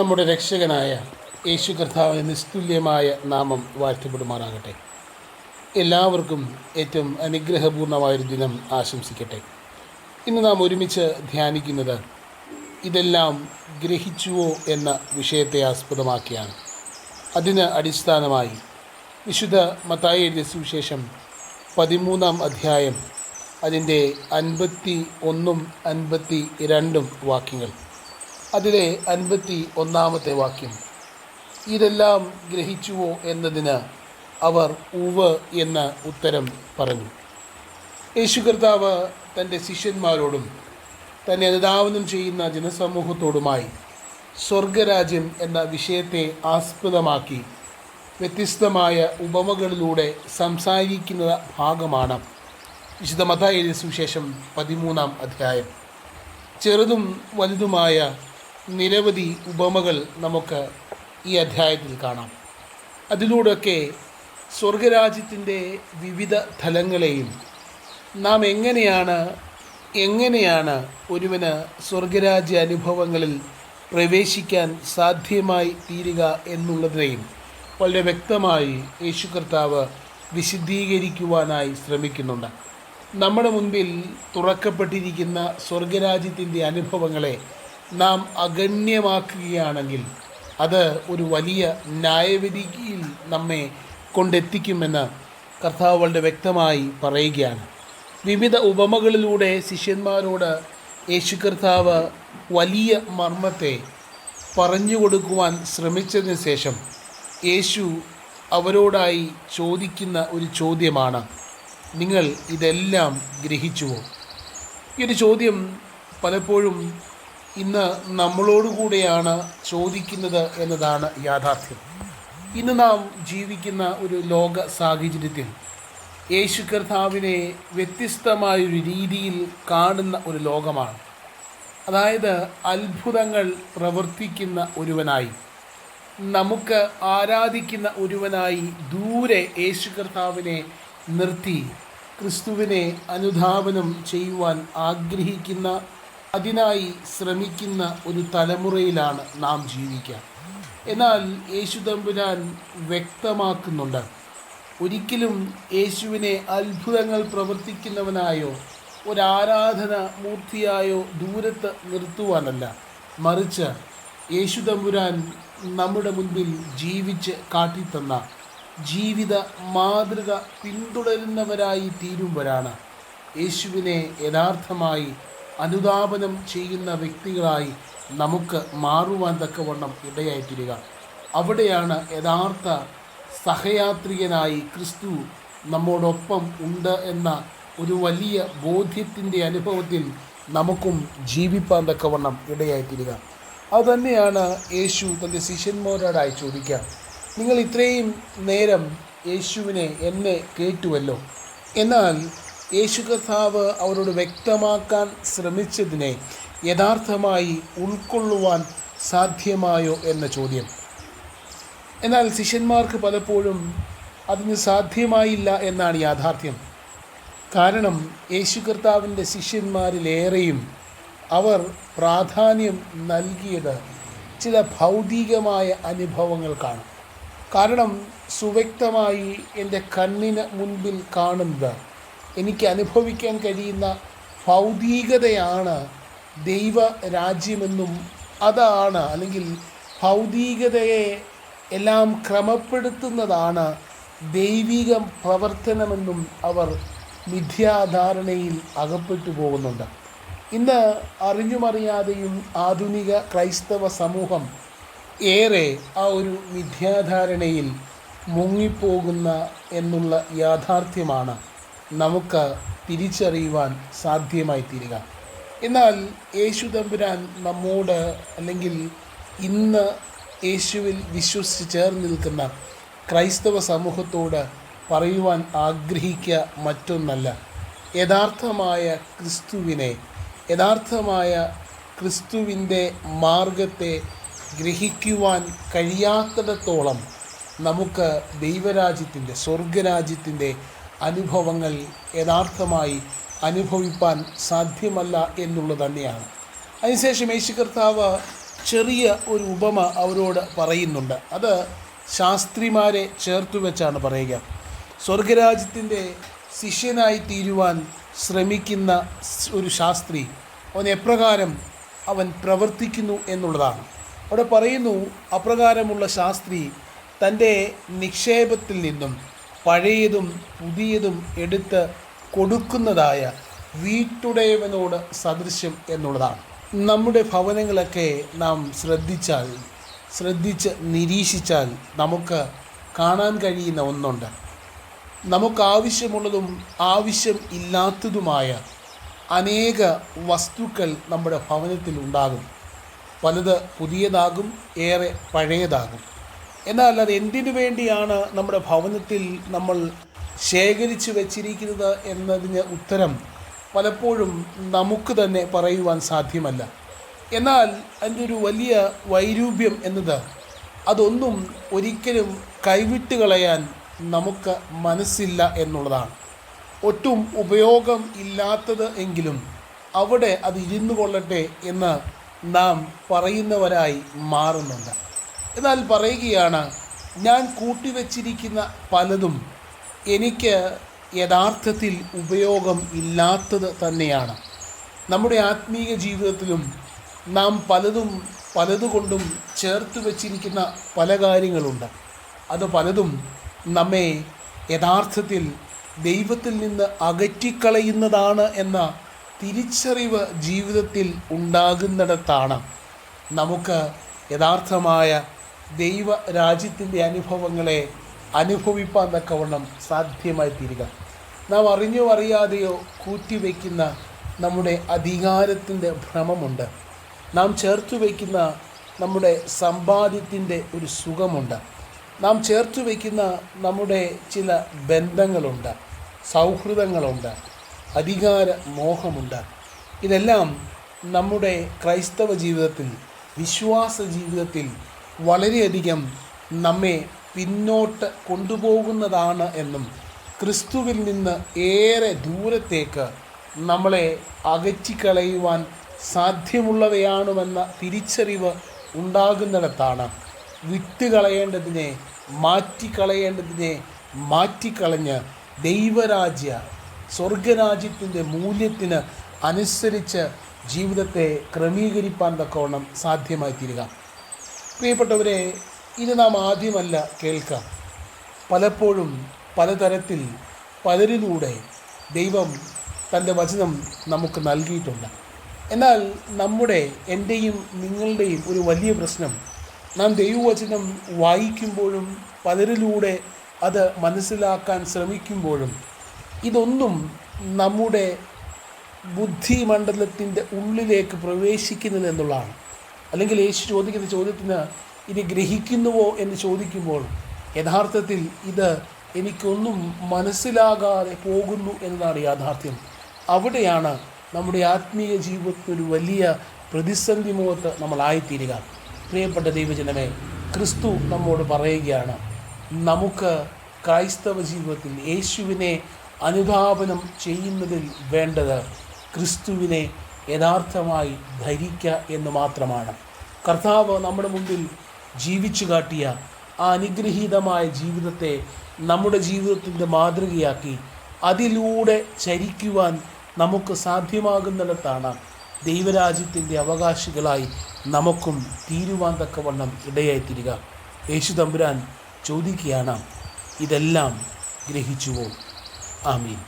നമ്മുടെ രക്ഷകനായ യേശു കർത്താവിന്റെ നിസ്തുല്യമായ നാമം വാഴ്ത്തപ്പെടുമാറാകട്ടെ. എല്ലാവർക്കും ഏറ്റവും അനുഗ്രഹപൂർണമായൊരു ദിനം ആശംസിക്കട്ടെ. ഇന്ന് നാം ഒരുമിച്ച് ധ്യാനിക്കുന്നത് ഇതെല്ലാം ഗ്രഹിച്ചുവോ എന്ന വിഷയത്തെ ആസ്പദമാക്കിയാണ്. അതിന് അടിസ്ഥാനമായി വിശുദ്ധ മത്തായി എഴുതിയ സുവിശേഷം പതിമൂന്നാം അധ്യായം അതിന്റെ അൻപത്തി ഒന്നും അൻപത്തി രണ്ടും വാക്യങ്ങൾ. അതിലെ അൻപത്തി ഒന്നാമത്തെ വാക്യം. ഇതെല്ലാം ഗ്രഹിച്ചുവോ എന്നതിന് അവർ ഉവ് എന്ന ഉത്തരം പറഞ്ഞു. യേശു കർത്താവ് തന്റെ ശിഷ്യന്മാരോടും തന്നെ അനുദാവനം ചെയ്യുന്ന ജനസമൂഹത്തോടുമായി സ്വർഗരാജ്യം എന്ന വിഷയത്തെ ആസ്പദമാക്കി വ്യത്യസ്തമായ ഉപമകളിലൂടെ സംസാരിക്കുന്ന ഭാഗമാണ് വിശുദ്ധ മതായ സുവിശേഷം പതിമൂന്നാം അധ്യായം. ചെറുതും വലുതുമായ നിരവധി ഉപമകൾ നമുക്ക് ഈ അധ്യായത്തിൽ കാണാം. അതിലൂടെയൊക്കെ സ്വർഗരാജ്യത്തിന്റെ വിവിധ തലങ്ങളെയും നാം എങ്ങനെയാണ് എങ്ങനെയാണ് ഒരുവന് സ്വർഗരാജ്യ അനുഭവങ്ങളിൽ പ്രവേശിക്കാൻ സാധ്യമായി തീരുക എന്നുള്ളതിനെയും വളരെ വ്യക്തമായി യേശു കർത്താവ് വിശദീകരിക്കുവാനായി ശ്രമിക്കുന്നുണ്ട്. നമ്മുടെ മുൻപിൽ തുറക്കപ്പെട്ടിരിക്കുന്ന സ്വർഗരാജ്യത്തിന്റെ അനുഭവങ്ങളെ നാം അഗണ്യമാക്കുകയാണെങ്കിൽ അത് ഒരു വലിയ ന്യായവിധിയിൽ നമ്മെ കൊണ്ടെത്തിക്കുമെന്ന് കർത്താവ് വളരെ വ്യക്തമായി പറയുകയാണ്. വിവിധ ഉപമകളിലൂടെ ശിഷ്യന്മാരോട് യേശു കർത്താവ് വലിയ മർമ്മത്തെ പറഞ്ഞു കൊടുക്കുവാൻ ശ്രമിച്ചതിന് ശേഷം യേശു അവരോടായി ചോദിക്കുന്ന ഒരു ചോദ്യമാണ്. നിങ്ങൾ ഇതെല്ലാം ഗ്രഹിച്ചുവോ? ഈ ഒരു ചോദ്യം പലപ്പോഴും ഇന്ന് നമ്മളോടുകൂടെയാണ് ചോദിക്കുന്നത് എന്നതാണ് യാഥാർത്ഥ്യം. ഇന്ന് നാം ജീവിക്കുന്ന ഒരു ലോക സാഹചര്യത്തിൽ യേശു കർത്താവിനെ വ്യത്യസ്തമായൊരു രീതിയിൽ കാണുന്ന ഒരു ലോകമാണ്. അതായത് അത്ഭുതങ്ങൾ പ്രവർത്തിക്കുന്ന ഒരുവനായി നമുക്ക് ആരാധിക്കുന്ന ഒരുവനായി ദൂരെ യേശു കർത്താവിനെ നിർത്തി ക്രിസ്തുവിനെ അനുധാപനം ചെയ്യുവാൻ ആഗ്രഹിക്കുന്ന അതിനായി ശ്രമിക്കുന്ന ഒരു തലമുറയിലാണ് നാം ജീവിക്കുക. എന്നാൽ യേശു തമ്പുരാൻ വ്യക്തമാക്കുന്നുണ്ട്. ഒരിക്കലും യേശുവിനെ അത്ഭുതങ്ങൾ പ്രവർത്തിക്കുന്നവനായോ ഒരാരാധന മൂർത്തിയായോ ദൂരത്ത് നിർത്തുവാനല്ല. മറിച്ച് യേശു തമ്പുരാൻ നമ്മുടെ മുൻപിൽ ജീവിച്ച് കാട്ടിത്തന്ന ജീവിത മാതൃക പിന്തുടരുന്നവരായി തീരുമ്പോഴാണ് യേശുവിനെ യഥാർത്ഥമായി അനുധാപനം ചെയ്യുന്ന വ്യക്തികളായി നമുക്ക് മാറുവാൻ തക്കവണ്ണം ഇടയായിത്തീരുക. അവിടെയാണ് യഥാർത്ഥ സഹയാത്രികനായി ക്രിസ്തു നമ്മോടൊപ്പം ഉണ്ട് എന്ന ഒരു വലിയ ബോധ്യത്തിന്റെ അനുഭവത്തിൽ നമുക്കും ജീവിപ്പാൻ തക്കവണ്ണം ഇടയായിത്തീരുക. അതുതന്നെയാണ് യേശു തന്റെ ശിഷ്യന്മാരോടായി ചോദിക്കുക. നിങ്ങൾ ഇത്രയും നേരം യേശുവിനെ എന്നെ കേട്ടുവല്ലോ? എന്നാൽ യേശു കർത്താവ് അവരോട് വ്യക്തമാക്കാൻ ശ്രമിച്ചതിനെ യഥാർത്ഥമായി ഉൾക്കൊള്ളുവാൻ സാധ്യമായോ എന്ന ചോദ്യം. എന്നാൽ ശിഷ്യന്മാർക്ക് പലപ്പോഴും അതിന് സാധ്യമായില്ല എന്നാണ് യാഥാർത്ഥ്യം. കാരണം യേശു കർത്താവിന്റെ ശിഷ്യന്മാരിലേറെയും അവർ പ്രാധാന്യം നൽകിയത് ചില ഭൗതികമായ അനുഭവങ്ങൾക്കാണ് കാരണം സുവ്യക്തമായി എന്റെ കണ്ണിന് മുൻപിൽ കാണുന്നത് എനിക്ക് അനുഭവിക്കാൻ കഴിയുന്ന ഭൗതികതയാണ് ദൈവ രാജ്യമെന്നും അതാണ് അല്ലെങ്കിൽ ഭൗതികതയെ എല്ലാം ക്രമപ്പെടുത്തുന്നതാണ് ദൈവിക പ്രവർത്തനമെന്നും അവർ മിഥ്യാധാരണയിൽ അകപ്പെട്ടു പോകുന്നുണ്ട്. ഇന്ന് അറിഞ്ഞുമറിയാതെയും ആധുനിക ക്രൈസ്തവ സമൂഹം ഏറെ ആ ഒരു മിഥ്യാധാരണയിൽ മുങ്ങിപ്പോകുന്ന എന്നുള്ള യാഥാർത്ഥ്യമാണ്. നമുക്ക് തിരിച്ചറിയുവാൻ സാധ്യമായി തീരുക എന്നാൽ യേശു തമ്പുരാൻ നമ്മോട് അല്ലെങ്കിൽ ഇന്ന് യേശുവിൽ വിശ്വസിച്ച് ചേർന്ന് നിൽക്കുന്ന ക്രൈസ്തവ സമൂഹത്തോട് പറയുവാൻ ആഗ്രഹിക്കുക മറ്റൊന്നല്ല. യഥാർത്ഥമായ ക്രിസ്തുവിനെ യഥാർത്ഥമായ ക്രിസ്തുവിന്റെ മാർഗത്തെ ഗ്രഹിക്കുവാൻ കഴിയാത്തിടത്തോളം നമുക്ക് ദൈവരാജ്യത്തിന്റെ സ്വർഗരാജ്യത്തിന്റെ അനുഭവങ്ങൾ യഥാർത്ഥമായി അനുഭവിപ്പാൻ സാധ്യമല്ല എന്നുള്ളത് തന്നെയാണ്. അതിനുശേഷം യേശു കർത്താവ് ചെറിയ ഒരു ഉപമ അവരോട് പറയുന്നുണ്ട്. അത് ശാസ്ത്രിമാരെ ചേർത്ത് വെച്ചാണ് പറയുക. സ്വർഗരാജ്യത്തിന്റെ ശിഷ്യനായി തീരുവാൻ ശ്രമിക്കുന്ന ഒരു ശാസ്ത്രി അവൻ എപ്രകാരം അവൻ പ്രവർത്തിക്കുന്നു എന്നുള്ളതാണ്. അവിടെ പറയുന്നു അപ്രകാരമുള്ള ശാസ്ത്രി തന്റെ നിക്ഷേപത്തിൽ നിന്നും പഴയതും പുതിയതും എടുത്ത് കൊടുക്കുന്നതായ വീട്ടുടയവനോട് സദൃശ്യം എന്നുള്ളതാണ്. നമ്മുടെ ഭവനങ്ങളൊക്കെ നാം ശ്രദ്ധിച്ചാൽ ശ്രദ്ധിച്ച് നിരീക്ഷിച്ചാൽ നമുക്ക് കാണാൻ കഴിയുന്ന ഒന്നുണ്ട്. നമുക്ക് ആവശ്യമുള്ളതും ആവശ്യം ഇല്ലാത്തതുമായ അനേക വസ്തുക്കൾ നമ്മുടെ ഭവനത്തിൽ ഉണ്ടാകും പലത് പുതിയതാകും ഏറെ പഴയതാകും. എന്നാൽ അത് എന്തിനു വേണ്ടിയാണ് നമ്മുടെ ഭവനത്തിൽ നമ്മൾ ശേഖരിച്ചു വച്ചിരിക്കുന്നത് എന്നതിന് ഉത്തരം പലപ്പോഴും നമുക്ക് തന്നെ പറയുവാൻ സാധ്യമല്ല. എന്നാൽ അതിന്റെ ഒരു വലിയ വൈരൂപ്യം എന്നത് അതൊന്നും ഒരിക്കലും കൈവിട്ട് കളയാൻ നമുക്ക് മനസ്സില്ല എന്നുള്ളതാണ്. ഒട്ടും ഉപയോഗം ഇല്ലാത്തത് എങ്കിലും അവിടെ അത് ഇരുന്നു കൊള്ളട്ടെ എന്ന് നാം പറയുന്നവരായി മാറുന്നുണ്ട്. എന്നാൽ പറയുകയാണ് ഞാൻ കൂട്ടിവച്ചിരിക്കുന്ന പലതും എനിക്ക് യഥാർത്ഥത്തിൽ ഉപയോഗം ഇല്ലാത്തത് തന്നെയാണ്. നമ്മുടെ ആത്മീയ ജീവിതത്തിലും നാം പലതും പലതുകൊണ്ടും ചേർത്ത് വച്ചിരിക്കുന്ന പല കാര്യങ്ങളുണ്ട്. അത് പലതും നമ്മെ യഥാർത്ഥത്തിൽ ദൈവത്തിൽ നിന്ന് അകറ്റിക്കളയുന്നതാണ് എന്ന തിരിച്ചറിവ് ജീവിതത്തിൽ ഉണ്ടാകുന്നിടത്താണ് നമുക്ക് യഥാർത്ഥമായ ദൈവ രാജ്യത്തിന്റെ അനുഭവങ്ങളെ അനുഭവിപ്പാൻ തക്കവണ്ണം സാധ്യമായി തീരുക. നാം അറിഞ്ഞോ അറിയാതെയോ കൂട്ടിവെക്കുന്ന നമ്മുടെ അധികാരത്തിന്റെ ഭ്രമമുണ്ട്. നാം ചേർത്ത് വയ്ക്കുന്ന നമ്മുടെ സമ്പാദ്യത്തിന്റെ ഒരു സുഖമുണ്ട്. നാം ചേർത്ത് വയ്ക്കുന്ന നമ്മുടെ ചില ബന്ധങ്ങളുണ്ട് സൗഹൃദങ്ങളുണ്ട് അധികാര മോഹമുണ്ട്. ഇതെല്ലാം നമ്മുടെ ക്രൈസ്തവ ജീവിതത്തിൽ വിശ്വാസ ജീവിതത്തിൽ വളരെയധികം നമ്മെ പിന്നോട്ട് കൊണ്ടുപോകുന്നതാണ് എന്നും ക്രിസ്തുവിൽ നിന്ന് ഏറെ ദൂരത്തേക്ക് നമ്മളെ അകറ്റിക്കളയുവാൻ സാധ്യമുള്ളവയാണുമെന്ന തിരിച്ചറിവ് ഉണ്ടാകുന്നിടത്താണ് വിട്ട് കളയേണ്ടതിനെ മാറ്റിക്കളയേണ്ടതിനെ മാറ്റിക്കളഞ്ഞ് ദൈവരാജ്യ സ്വർഗരാജ്യത്തിന്റെ മൂല്യത്തിന് അനുസരിച്ച് ജീവിതത്തെ ക്രമീകരിപ്പാൻ തക്കവണ്ണം സാധ്യമായി തീരുക പ്രിയപ്പെട്ടവരെ ഇത് നാം ആദ്യമല്ല കേൾക്കാം. പലപ്പോഴും പലതരത്തിൽ പലരിലൂടെ ദൈവം തന്റെ വചനം നമുക്ക് നൽകിയിട്ടുണ്ട്. എന്നാൽ നമ്മുടെ എന്റെയും നിങ്ങളുടെയും ഒരു വലിയ പ്രശ്നം നാം ദൈവവചനം വായിക്കുമ്പോഴും പലരിലൂടെ അത് മനസ്സിലാക്കാൻ ശ്രമിക്കുമ്പോഴും ഇതൊന്നും നമ്മുടെ ബുദ്ധിമണ്ഡലത്തിന്റെ ഉള്ളിലേക്ക് പ്രവേശിക്കുന്നില്ല എന്നുള്ളതാണ്. അല്ലെങ്കിൽ യേശു ചോദിക്കുന്ന ചോദ്യത്തിന് ഇത് ഗ്രഹിക്കുന്നുവോ എന്ന് ചോദിക്കുമ്പോൾ യഥാർത്ഥത്തിൽ ഇത് എനിക്കൊന്നും മനസ്സിലാകാതെ പോകുന്നു എന്നതാണ് യാഥാർത്ഥ്യം. അവിടെയാണ് നമ്മുടെ ആത്മീയ ജീവിതത്തിനൊരു വലിയ പ്രതിസന്ധി മുഖത്ത് നമ്മളായിത്തീരുക. പ്രിയപ്പെട്ട ദൈവജനമേ ക്രിസ്തു നമ്മോട് പറയുകയാണ് നമുക്ക് ക്രൈസ്തവ ജീവിതത്തിൽ യേശുവിനെ അനുധാപനം ചെയ്യുന്നതിൽ വേണ്ടത് ക്രിസ്തുവിനെ യഥാർത്ഥമായി ധരിക്കുക എന്ന് മാത്രമാണ്. കർത്താവ് നമ്മുടെ മുമ്പിൽ ജീവിച്ചു കാട്ടിയ ആ അനുഗ്രഹീതമായ ജീവിതത്തെ നമ്മുടെ ജീവിതത്തിന്റെ മാതൃകയാക്കി അതിലൂടെ ചരിക്കുവാൻ നമുക്ക് സാധ്യമാകുന്നിടത്താണ് ദൈവരാജ്യത്തിന്റെ അവകാശികളായി നമുക്കും തീരുവാൻ തക്കവണ്ണം ഇടയായിത്തീരുക യേശു തമ്പുരാൻ ചോദിക്കുകയാണ് ഇതെല്ലാം ഗ്രഹിച്ചുവോ? ആമീൻ.